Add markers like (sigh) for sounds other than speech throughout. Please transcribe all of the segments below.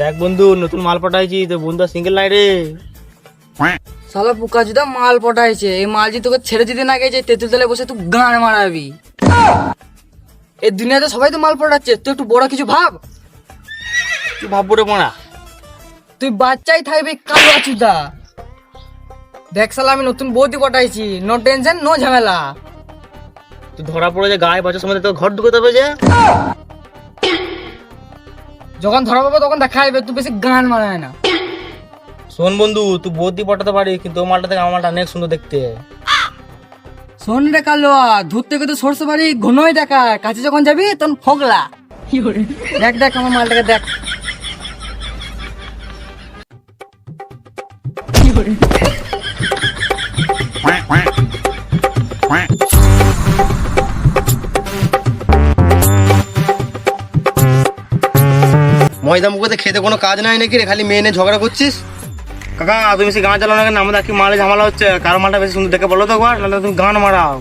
দেখ বন্ধু নতুন মাল পাঠাইছি তো বন্ধু সিঙ্গেল নাই রে। শালা পোকা জুদা মাল পটাইছে এই মাল যদি তোকে ছেড়ে দিতে না গেছে তেঁতুল তলে বসে তুই গান মারাবি। এই দুনিয়াতে সবাই তো মাল পটাচ্ছে তুই একটু বড় কিছু ভাব। তুই ভাববো রে মোড়া তুই বাচ্চাই থাকবি কালো আচুদা দেখ শালা আমি নতুন বৌদি পটাইছি নো টেনশন নো ঝামেলা। তুই ধরা পড়ে যে গায়ে বাচ্চার সময় তো ঘর ঢুকে তবে যে? যখন ধরা পাবো তখন দেখা যাবে তুই বেশি গান মানায় না। শোন বন্ধু তুই বৌদি পাঠাতে পারি কিন্তু ও মালটা থেকে আমার মালটা অনেক সুন্দর দেখতে। শোন রে কালো ধূর থেকে তো সরষে বাড়ি ঘনই দেখা কাছে যখন যাবি তখন ফগলা। দেখ দেখ আমার মালটাকে দেখ। ময়দা মুখোতে খেতে কোনো কাজ নাই নাকি রে? খালি মেয়ে নিয়ে ঝগড়া করছিস? কাকা তুমি বেশি গান চালাও না কেন? আমাদের কি মালে ঝামেলা হচ্ছে? কারও মালটা বেশি সুন্দর দেখে বলো তো একবার নাহলে তুমি গান মারাও।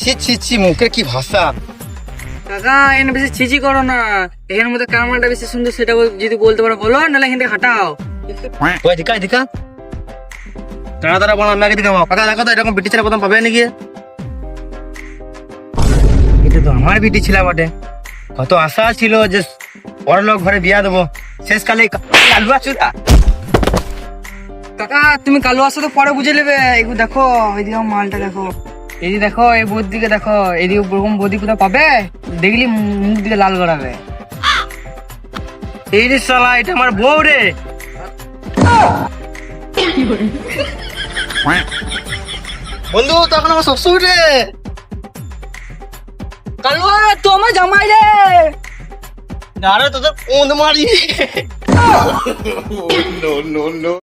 ছি ছি ছি মুখের কি ভাষা? কাকা এখানে বেশি ছিচি করো না। এখানের মধ্যে কার মালটা বেশি সুন্দর সেটা যদি বলতে পারো বলো নাহলে এখান থেকে হাঁটাও। ওই দিকা দিকা। তাড়া তাড়া বলো আমি আগে দিকে কাকা দেখো তো এরকম বিটি ছেলে প্রথম পাবে নাকি? এটা তো আমার বিটি ছিল বটে। কত আশা ছিল যে বড় লোক ঘরে বিয়া দেবো। শেষকালে এই কালু আচুরা কাকা তুমি কালো আসো তো পরে বুঝে নেবে। এগুলো দেখো এইদিকে মালটা দেখো। এইদিকে দেখো এই বোর দিকে দেখো। এদিকে ওরকম বদি কোথাও পাবে? দেখলি মুখ দিকে লাল করাবে এই রে শালা এটা আমার বউ রে। বন্ধু তখন আমার শ্বশুর রে। কালো তো আমার জামাই রে। আরে তোদের কোন মারি। (laughs)